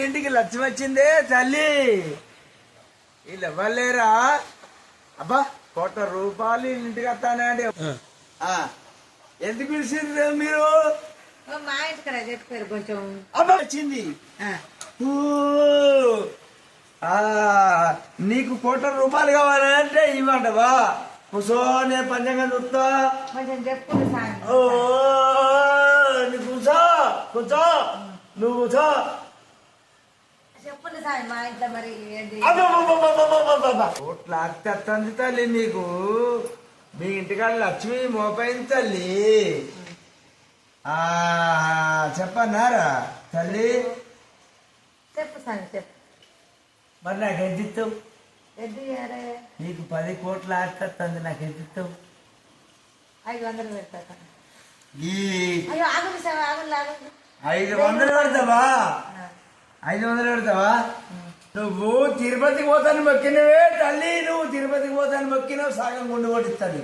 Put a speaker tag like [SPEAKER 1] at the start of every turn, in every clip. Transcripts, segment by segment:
[SPEAKER 1] ఇంటికి లక్ష్మి వచ్చిందే తల్లి. వీళ్ళు ఇవ్వలేరా అబ్బా కోట్ల రూపాయలు వీళ్ళ ఇంటికి వస్తానండి ఆ, ఎందుకు పిలిచిండ్రు మీరు?
[SPEAKER 2] మా ఇంటికి చెప్పారు కొంచెం.
[SPEAKER 1] అబ్బా వచ్చింది.
[SPEAKER 2] ఆ,
[SPEAKER 1] ఊ, ఆ, నీకు కోట్ల రూపాయలు కావాలంటే ఇవ్వంటవా? కూర్చోనే పంచంగా చూస్తా. ఓ నువ్వు కూర్చో కూర్చో నువ్వు కూర్చో
[SPEAKER 2] చెప్పుండు సాయం మా ఇంట్లో మరి ఏంటి
[SPEAKER 1] అబ్బబ్బబ్బబ్బబ్బబ్బబ్బ. కోట్ల అత్తంది తల్లి నీకు. మీ ఇంటికాడ లక్ష్మి మోపైంది తల్లి. ఆ చెప్పన్నారా తల్లి?
[SPEAKER 2] చెప్పు చెప్పు.
[SPEAKER 1] మరి నాకు ఎంత ఇస్తావు
[SPEAKER 2] ఎద్దు అరే?
[SPEAKER 1] నీకు పది కోట్ల ఆస్తంది నాకు ఎంత ఇస్తావు
[SPEAKER 2] ఐదు వందలు పెడతా
[SPEAKER 1] ఐదు వందలు పెడతావా? ఐదు వందలు పెడతావా? నువ్వు తిరుపతికి పోతాను మొక్కినవే తల్లి నువ్వు తిరుపతికి పోతాను మొక్కినావు సగం గుండు కొట్టిస్తాను.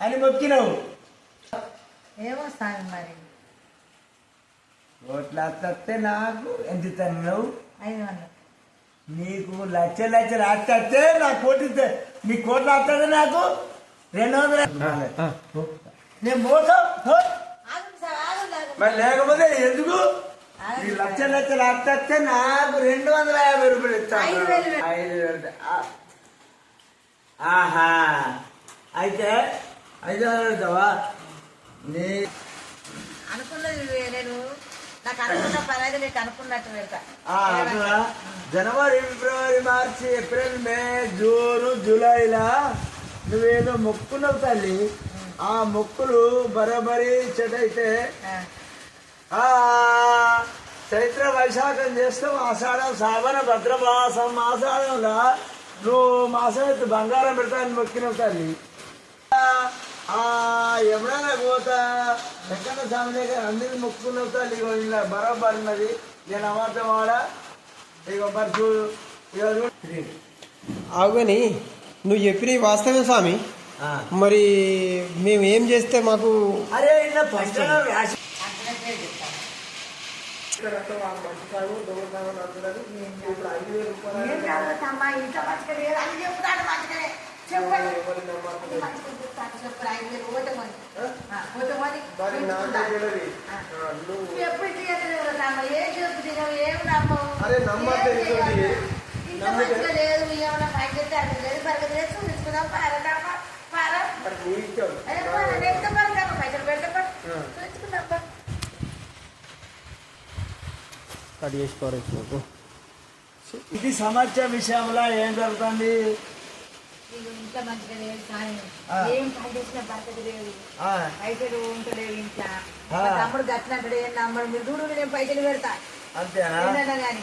[SPEAKER 1] అని మొక్కినావు.
[SPEAKER 2] ఏమో సాయం మరి?
[SPEAKER 1] కోట్ల అత్తే నాకు ఎంత ఇస్తాను నువ్వు?
[SPEAKER 2] ఐదు వందలు.
[SPEAKER 1] నీకు లక్ష లక్షలు అత్తే నాకు కోటి నీ కోట్ల అత్తది నాకు రెండు వందలు. నేను పోతా పో.
[SPEAKER 2] ఆగుంది సార్ ఆగుంది ఆగుంది
[SPEAKER 1] మరి లేకపోతే ఎందుకు? ఈ లక్ష లక్షలు అత్తే నాకు రెండు వందల యాభై రూపాయలు ఇస్తాను
[SPEAKER 2] ఐదు వేలు.
[SPEAKER 1] ఆహా. అయితే ఐదు వందలు పెడతావా? నీ
[SPEAKER 2] అనుకున్నది నేను నాకు అనుకున్న అయితే నీకు అనుకున్నట్టు పెడతా.
[SPEAKER 1] జనవరి ఫిబ్రవరి మార్చి ఏప్రిల్ మే జూన్ జూలైలా నువ్వేదో మొక్కున్నావు తల్లి. ఆ మొక్కులు బరబరి చెడైతే
[SPEAKER 2] ఆ,
[SPEAKER 1] ఆ. చైత్ర వైశాఖం చేస్తాం ఆషాఢం శ్రావణ భద్రమాసం ఆషాఢంలో నువ్వు మాసం ఎత్తు బంగారం పెడతాను మొక్కినావు తల్లి. ఎప్పుడైనా పోతా ఎక్కడ స్వామి దగ్గర అందరికి మొక్కుకున్నావు తల్లి. ఇగో ఇలా బరోబర్ ఉన్నది నేను అమార్థం వాడ ఇగో చూడు
[SPEAKER 3] అవుగాని నువ్వు చెప్పిన వాస్తవం స్వామి. మరి మేము ఏం చేస్తే మాకు
[SPEAKER 1] అరే ఇలా పంచడం వ్యాస
[SPEAKER 2] అనుకున్నట్టే చెప్తా ఏం కాదు అమ్మా ఇంట్లో మంచిగా లేదు అది చెప్తాడు మంచిగానే ఎప్పుడు చేయలేదు ఏం చెప్పు తినవు ఏం నమ్మవు. ఇంట్లో మంచిగా లేదు లేదు పరగతి లేదు పార పైసలు
[SPEAKER 3] కట్ చేసుకోవాలి మాకు
[SPEAKER 1] ఇది సమస్య విషయంలో ఏం జరుగుతుంది?
[SPEAKER 2] పైసలు ఉంటలేవు ఇంట్లో. తమ్ముడు మీరు చూడు నేను పైసలు పెడతా.
[SPEAKER 1] అంతేనా?
[SPEAKER 2] కానీ.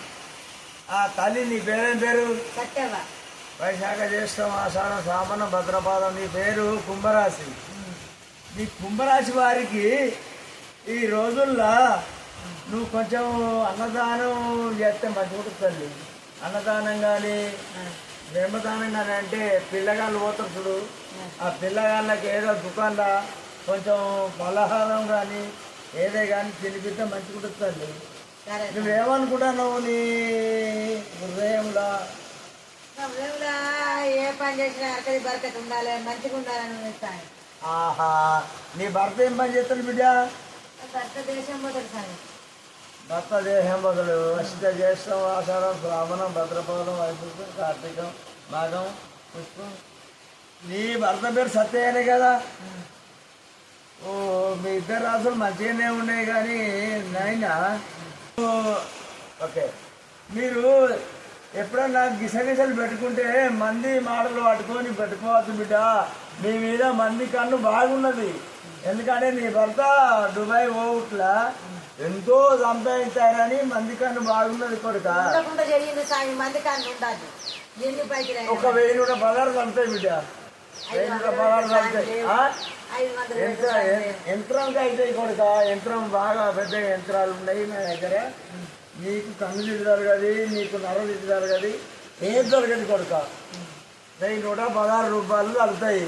[SPEAKER 1] ఆ తల్లి నీ పేరేం వైశాఖ జ్యేష్టం ఆషాఢం శ్రావణ భద్రపాదం నీ పేరు కుంభరాశి. ఈ కుంభరాశి వారికి ఈ రోజుల్లో నువ్వు కొంచెం అన్నదానం చేస్తే మంచిగా తల్లి. అన్నదానం కానీ బ్రహ్మదానం కానీ అంటే పిల్లగాళ్ళు పోతారు చూడు. ఆ. పిల్లగాళ్ళకి ఏదో దుకాణంలో కొంచెం పలహారం కానీ ఏదే కానీ తినిపిస్తే మంచిగా తల్లి. నువ్వేమనుకుంటున్నావు నీ హృదయంలో?
[SPEAKER 2] ఏ పని చేసినా అక్కడి బరకత ఉండాలి మంచిగా ఉండాలని
[SPEAKER 1] ఆహా నీ భర్త ఏం పని చేస్తాడు బిడ్డ?
[SPEAKER 2] భర్త దేశం పోతాడు సార్
[SPEAKER 1] భర్త దేహం బదులు అష్ట జ్యేష్టం ఆషాఢం శ్రావణం భద్రపదం వైపుత్రం కార్తీకం మాఘం పుష్పం. నీ భర్త పేరు సత్యనే కదా? ఓ మీ ఇద్దరు రాసులు మంచిగానే ఉన్నాయి కానీ నాయన? ఓ, ఓకే. మీరు ఎప్పుడన్నా గిసగిసలు పెట్టుకుంటే మంది మాటలు పట్టుకొని పెట్టుకోవచ్చు బిడ్డ. మీ మీద మంది కన్ను బాగున్నది. ఎందుకంటే నీ భర్త దుబాయ్ పోవుట్లా. ఎంతో సంపాదించారని మంది కన్ను బాగున్నది కొడుక.
[SPEAKER 2] ఉండకుండా జరిగింది సాయి మంది ఎన్ని
[SPEAKER 1] ఒక వెయ్యి నూట పదహారు చంపుతాయి బిడ్డ. వెయ్యి నూట యంత్రంకి అయితే కొడుక యంత్రం బాగా పెద్ద యంత్రాలు ఉన్నాయి నా దగ్గర. నీకు కన్ను దిద్దు జరగది నీకు నర దిద్దు జరగది ఏం జరగదు కొడుక. వెయ్యి నూట పదహారు రూపాయలు తగ్గుతాయి?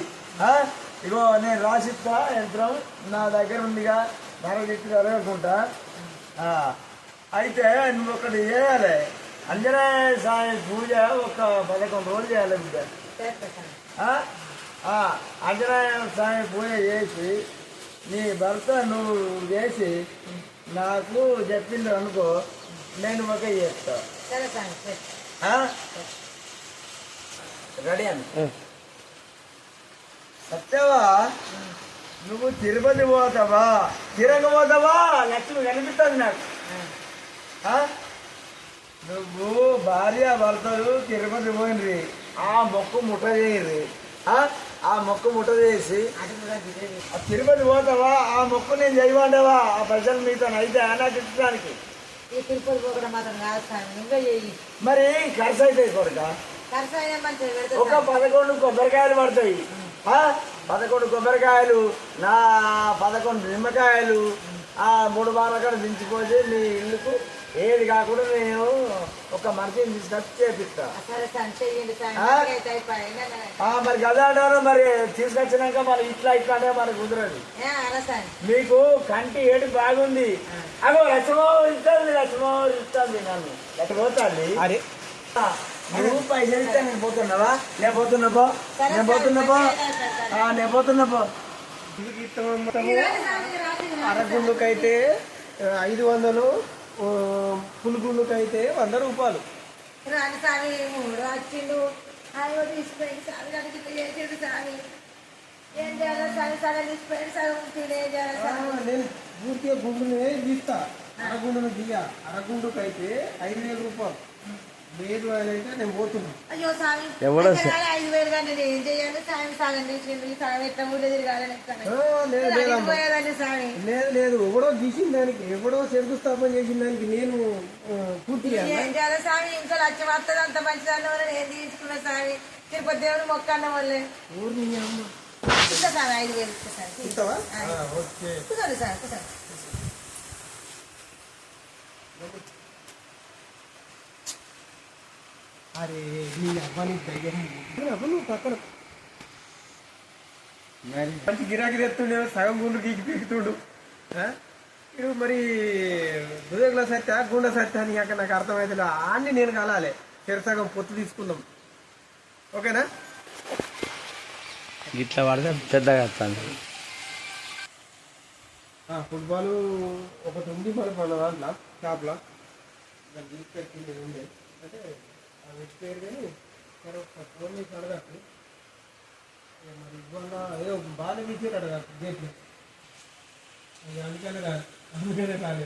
[SPEAKER 1] ఇగో నేను రాసిస్తా యంత్రం నా దగ్గర ఉందిగా. దిద్దు జరగకుండా ఆ. అయితే నువ్వు ఒకటి చేయాలి. అంజనేయ స్వామి పూజ ఒక పదకొండు రోజులు చేయాలి బిడ్డ.
[SPEAKER 2] చేస్తా స్వామి
[SPEAKER 1] పూజ చేసి నీ భర్త నువ్వు చేసి నాకు చెప్పిండు అనుకో నేను ఒక చేస్తా? రెడీ అని సత్యవా? నువ్వు తిరుపతి పోతావా? తిరగ పోతావా? లక్ష్మి కనిపిస్తుంది నాకు? నువ్వు భార్య భర్తలు తిరుపతి పోయినరి. ఆ మొక్కు ముట్ట చేయరు ఆ? మొక్కు ముట్ట చేసి తిరుపతి పోతావా? ఆ మొక్కు నేను చేయమంటావా? ఆ పైసలు మీతో అయితే నాకు ఇచ్చడానికి
[SPEAKER 2] ఈ తిరుపతి పోకడం మాత్రం కాదు స్వామి
[SPEAKER 1] మరి ఖర్చు అవుతాయి కొడుక?
[SPEAKER 2] ఖర్చు అయినా మంచిగా పెడతా
[SPEAKER 1] ఒక పదకొండు కొబ్బరికాయలు పడతాయి. ఆ? పదకొండు కొబ్బరికాయలు నా పదకొండు నిమ్మకాయలు ఆ మూడు బారకాడ దించిపోతే నీ ఇల్లుకు ఏది కాకుండా నేను ఒక మనిషిని తీసుకొచ్చి చేపిస్తా. మరి గదా అంటారు మరి తీసుకొచ్చినాక మరి ఇట్లా ఇట్లా అంటే మరి కుదరదు. మీకు కంటి ఏడు బాగుంది. అగో లక్ష్మో ఇస్తుంది లక్ష్మో ఇస్తుంది నన్ను. ఎట్లా పోతుంది
[SPEAKER 3] అరే.
[SPEAKER 1] నువ్వు పైసలు ఇస్తే నేను పోతున్నావా? నేను పోతున్నా పో. నేను పోతున్నా పో. ఆ, నేను పోతున్నా పో.
[SPEAKER 3] అరగుండుకైతే ఐదు వందలు పులుగుండుకైతే వంద రూపాయలు.
[SPEAKER 2] రాని మూడు వచ్చిండు. ఏం చేయాలి సగం సగం తినే చేయాలి
[SPEAKER 3] నేను పూర్తిగా గుండునే గీస్తా అరగుండును అరగుండుకైతే ఐదు వేల రూపాయలు. లేదు అని అయితే నేను పోతున్నా.
[SPEAKER 2] అయ్యో స్వామి
[SPEAKER 1] ఎవడో
[SPEAKER 2] అయితే రాలే ఐదు వేలు కానీ నేను ఏం చేయాలి స్వామి సగం తీసిండు ఈ సగం ఎట్లా ఊళ్ళో తిరగాలని స్వామి
[SPEAKER 3] ఆ, లేదు
[SPEAKER 2] స్వామి
[SPEAKER 3] లేదు లేదు ఎవడో గీసిన దానికి ఎవడో శంకుస్థాపన చేసిన దానికి నేను ఆ, పూర్తిగా
[SPEAKER 2] ఏం చేయాలి? స్వామి ఇంకా లక్ష వస్తుంది అంత మంచిదన్న వల్ల నేను తీసుకున్నా స్వామి తిరుపతి దేవుడు మొక్క అన్న వాళ్ళే
[SPEAKER 3] ఊరిని అమ్మ.
[SPEAKER 2] ఇంకా స్వామి ఐదు వేలు ఇస్తా
[SPEAKER 3] ఇస్తావా? ఆ, ఓకే.
[SPEAKER 2] కూర్చోండి
[SPEAKER 3] అరే నీ అవ్వని ధైర్యం నువ్వు పక్కన. మరి? మంచి గిరాకీ తెస్తుండే సగం గుండు గీకి పీకుతుండు? ఇడు మరి దుదగల సత్య గుండె సత్య అని అక్కడ నాకు అర్థమైతే అన్ని నేను కలాలి. సగం పొత్తు తీసుకుందాం. ఓకేనా?
[SPEAKER 1] ఇట్లా పడితే పెద్దగా వస్తుంది.
[SPEAKER 3] ఆ, ఫుట్బాల్ ఒకటి ఉంది మరి మన దాంట్లో షాప్లో. దాన్ని తీసుకెళ్ళి ఉండే అంటే అది పేరు కానీ సరే ఒకసారి ఫోన్ చేసి అడగట్టు మరి ఇవ్వంగా ఏదో బాగా ఇచ్చారు అడగచ్చు గేట్లు అందుకనే కాదు అందుకనే కాదు.